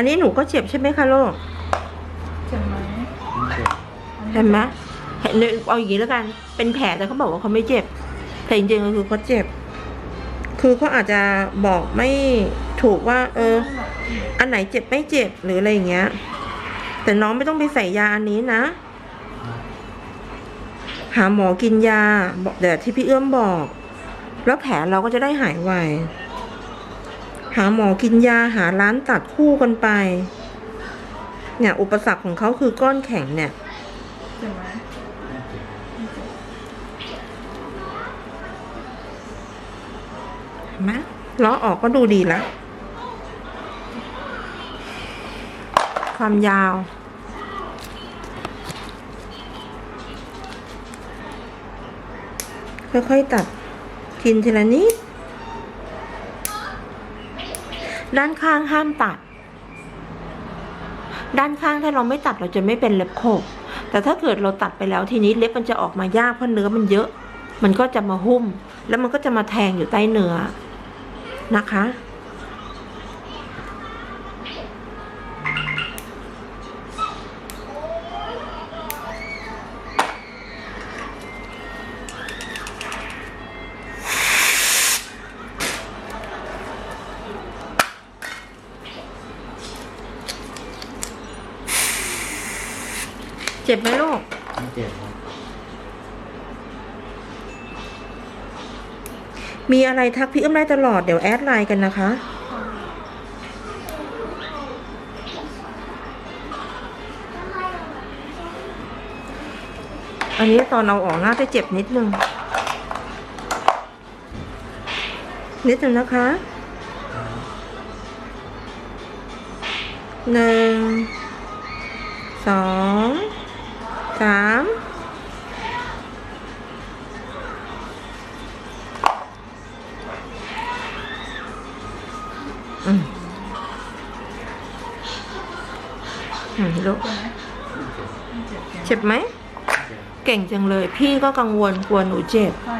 นนี้หนูก็เจ็บใช่ไหมคะลูกเจ็บไหมเห็นไหมเห็นเอาอย่างนี้แล้วกัน เป็นแผลแต่เขาบอกว่าเขาไม่เจ็บ แต่จริงๆก็คือเขาเจ็บ คือเขาอาจจะบอกไม่ถูกว่า เออ อันไหนเจ็บไม่เจ็บหรืออะไรอย่างเงี้ย แต่น้องไม่ต้องไปใส่ยาอันนี้นะ หาหมอกินยาบอกเดี๋ยวที่พี่เอื้อมบอก แล้วแผลเราก็จะได้หายไว หาหมอกินยาหาร้านตัดคู่กันไป เนี่ยอุปสรรคของเขาคือก้อนแข็งเนี่ยเหมเห็นไหมล้อออกก็ดูดีแล้ว ความยาว ค่อยๆตัดกินทีละนิด ด้านข้างห้ามตัด ด้านข้างถ้าเราไม่ตัดเราจะไม่เป็นเล็บโขบ แต่ถ้าเกิดเราตัดไปแล้วทีนี้เล็บมันจะออกมายากเพราะเนื้อมันเยอะ มันก็จะมาหุ้ม แล้วมันก็จะมาแทงอยู่ใต้เนื้อนะคะ จ็บไหมลูกไม่เจ็บครับมีอะไรทักพี่เอื้อมได้ตลอดเดี๋ยวแอดไลน์กันนะคะ อันนี้ตอนเอาออกน่าจะเจ็บนิดนึง นิดนึงนะคะหนึ่งสอง สามอืมอืมลูกเจ็บไหมเจ็บไหม เก่งจังเลย พี่ก็กังวลกลัวหนูเจ็บ ใช่